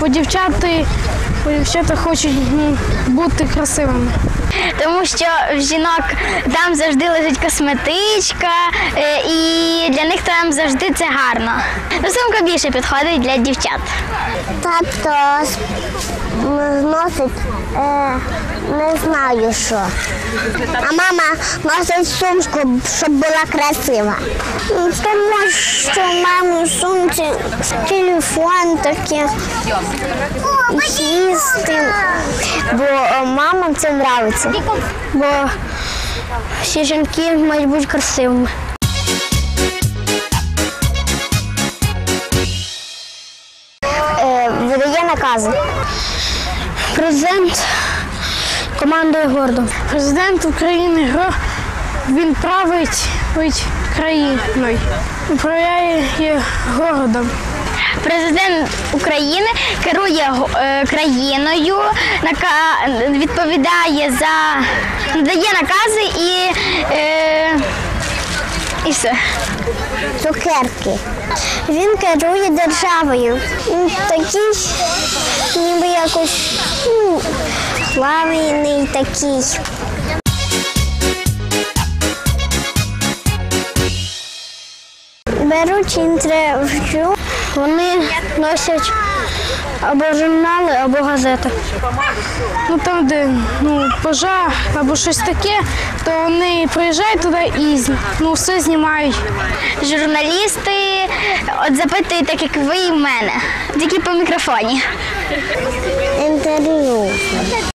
бо дівчата, бо дівчата хочуть ну, бути красивими. Тому що в жінок там завжди лежить косметичка, е, і для них там завжди це гарно. Сумка більше підходить для дівчат. С- носить е, не знаю що. А мама носить сумку, щоб була красива. Тому що мамі сумці телефон таке. Їсти. Бо мамам це подобається. Бо всі жінки мають бути красивими. Е, видає накази. Президент командує гордо. Президент України він править країною, управляє городом. Президент України керує е, країною, нака- відповідає за надає накази і, е, і все. Цукерки. Він керує державою. Такий, ніби якось ну, славний такий. Беру інтерв'ю, вони носять або журнали, або газети. Ну там, де ну, пожар або щось таке, то вони приїжджають туди і ну, все знімають. Журналісти от запитують, так як ви і в мене, тільки по мікрофоні. Інтерв'ю.